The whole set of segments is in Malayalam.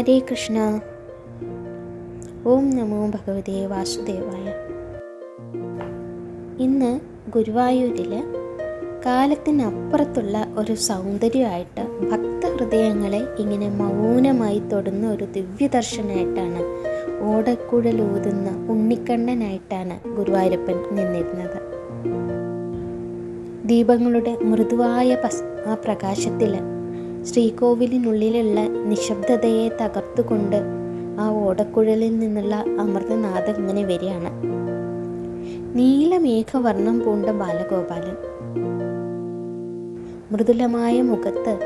ഹരേ കൃഷ്ണ. ഓം നമോ ഭഗവതേ വാസുദേവായ. ഇന്ന് ഗുരുവായൂരിൽ കാലത്തിനപ്പുറത്തുള്ള ഒരു സൗന്ദര്യമായിട്ട് ഭക്തഹൃദയങ്ങളെ ഇങ്ങനെ മൗനമായി തൊടുന്ന ഒരു ദിവ്യദർശനമായിട്ടാണ് ഓടക്കുഴലൂതുന്ന ഉണ്ണിക്കണ്ണനായിട്ടാണ് ഗുരുവായൂരപ്പൻ നിന്നിരുന്നത്. ദീപങ്ങളുടെ മൃദുവായ ആ പ്രകാശത്തിൽ ശ്രീകോവിലിനുള്ളിലുള്ള നിശബ്ദതയെ തകർത്തുകൊണ്ട് ആ ഓടക്കുഴലിൽ നിന്നുള്ള അമൃതനാഥം ഇങ്ങനെ വരികയാണ്. നീലമേഘവർണം പൂണ്ട ബാലഗോപാലൻ. മൃദുലമായ മുഖത്ത്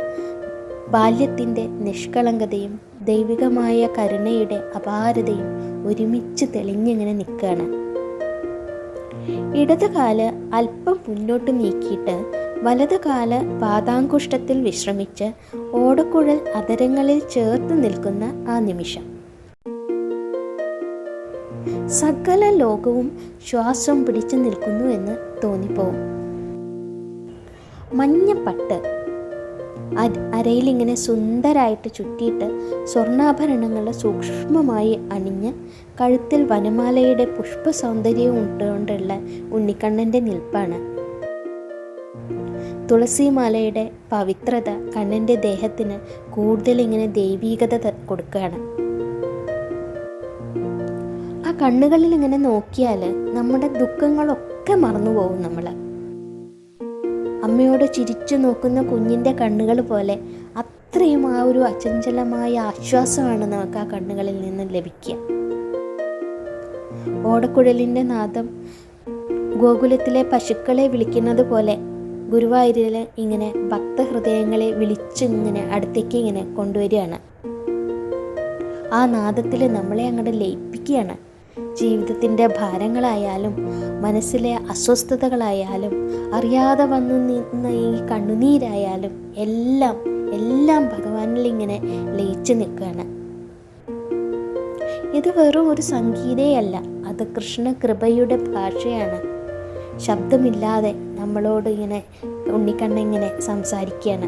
ബാല്യത്തിന്റെ നിഷ്കളങ്കതയും ദൈവികമായ കരുണയുടെ അപാരതയും ഒരുമിച്ച് തെളിഞ്ഞിങ്ങനെ നിൽക്കുകയാണ്. ഇടതുകാൽ അല്പം മുന്നോട്ട് നീക്കിയിട്ട് വലത് കാൽ പാദാങ്കുഷ്ടത്തിൽ വിശ്രമിച്ച് ഓടക്കുഴൽ അതരങ്ങളിൽ ചേർത്ത് നിൽക്കുന്ന ആ നിമിഷം. സകല ലോകവും ശ്വാസം പിടിച്ചു നിൽക്കുന്നു എന്ന് തോന്നിപ്പോവും. മഞ്ഞപ്പട്ട് അരയിലിങ്ങനെ സുന്ദരായിട്ട് ചുറ്റിയിട്ട് സ്വർണാഭരണങ്ങൾ സൂക്ഷ്മമായി അണിഞ്ഞ് കഴുത്തിൽ വനമാലയുടെ പുഷ്പ സൗന്ദര്യവും ഉണ്ടുകൊണ്ടുള്ള ഉണ്ണിക്കണ്ണന്റെ നിൽപ്പാണ്. തുളസിമാലയുടെ പവിത്രത കണ്ണന്റെ ദേഹത്തിന് കൂടുതൽ ഇങ്ങനെ ദൈവീകത കൊടുക്കുകയാണ്. ആ കണ്ണുകളിൽ ഇങ്ങനെ നോക്കിയാൽ നമ്മുടെ ദുഃഖങ്ങളൊക്കെ മറന്നു പോകും നമ്മൾ അമ്മയോട് ചിരിച്ചു നോക്കുന്ന കുഞ്ഞിന്റെ കണ്ണുകൾ പോലെ അത്രയും ആ ഒരു അചഞ്ചലമായ ആശ്വാസമാണ് നമുക്ക് ആ കണ്ണുകളിൽ നിന്ന് ലഭിക്കുക. ഓടക്കുഴലിന്റെ നാദം ഗോകുലത്തിലെ പശുക്കളെ വിളിക്കുന്നത് പോലെ ഗുരുവായൂരിൽ ഇങ്ങനെ ഭക്തഹൃദയങ്ങളെ വിളിച്ചിങ്ങനെ അടുത്തേക്ക് ഇങ്ങനെ കൊണ്ടുവരികയാണ്. ആ നാദത്തിൽ നമ്മളെ അങ്ങോട്ട് ലയിപ്പിക്കുകയാണ്. ജീവിതത്തിന്റെ ഭാരങ്ങളായാലും മനസ്സിലെ അസ്വസ്ഥതകളായാലും അറിയാതെ വന്നു നിന്ന ഈ കണ്ണുനീരായാലും എല്ലാം എല്ലാം ഭഗവാനിൽ ഇങ്ങനെ ലയിച്ചു നിൽക്കുകയാണ്. ഇത് വെറും ഒരു സംഗീതയല്ല. അത് കൃഷ്ണ കൃപയുടെ ഭാഷയാണ്. ശബ്ദമില്ലാതെ നമ്മളോട് ഇങ്ങനെ ഉണ്ണിക്കണ്ണ ഇങ്ങനെ സംസാരിക്കുകയാണ്.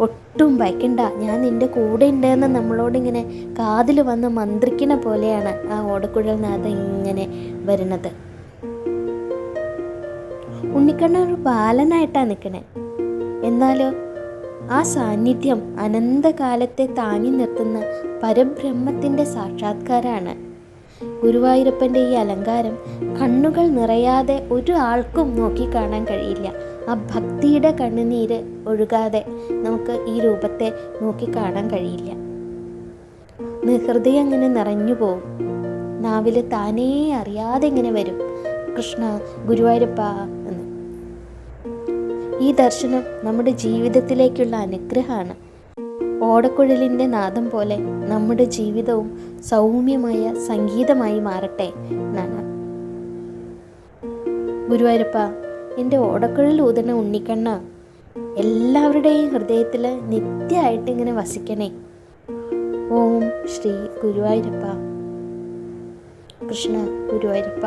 ഒട്ടും ഭയക്കണ്ട ഞാൻ നിന്റെ കൂടെ ഉണ്ടെന്ന് നമ്മളോടിങ്ങനെ കാതിൽ വന്ന് മന്ത്രിക്കണ പോലെയാണ് ആ ഓടക്കുഴൽ നാഥം ഇങ്ങനെ വരുന്നത്. ഉണ്ണിക്കണ്ണ ഒരു ബാലനായിട്ടാണ് നിൽക്കണേ എന്നാലോ ആ സാന്നിധ്യം അനന്തകാലത്തെ താങ്ങി നിർത്തുന്ന പരബ്രഹ്മത്തിന്റെ സാക്ഷാത്കാരമാണ് ഗുരുവായൂരപ്പന്റെ ഈ അലങ്കാരം കണ്ണുകൾ നിറയാതെ ഒരു ആൾക്കും നോക്കിക്കാണാൻ കഴിയില്ല. ആ ഭക്തിയുടെ കണ്ണുനീര് ഒഴുകാതെ നമുക്ക് ഈ രൂപത്തെ നോക്കിക്കാണാൻ കഴിയില്ല. ഹൃദയം ഇങ്ങനെ നിറഞ്ഞു പോവും. നാവിൽ താനേ അറിയാതെ ഇങ്ങനെ വരും. കൃഷ്ണ ഗുരുവായൂരപ്പ എന്ന്. ഈ ദർശനം നമ്മുടെ ജീവിതത്തിലേക്കുള്ള അനുഗ്രഹമാണ്. ഓടക്കുഴലിന്റെ നാദം പോലെ നമ്മുടെ ജീവിതവും സൗമ്യമായ സംഗീതമായി മാറട്ടെ എന്നാണ് ഗുരുവായൂരപ്പ എന്റെ ഓടക്കുഴൽ ഊതണ ഉണ്ണിക്കണ്ണ എല്ലാവരുടെയും ഹൃദയത്തിൽ നിത്യമായിട്ട് ഇങ്ങനെ വസിക്കണേ. ഓം ശ്രീ ഗുരുവായൂരപ്പ. കൃഷ്ണ ഗുരുവായൂരപ്പ.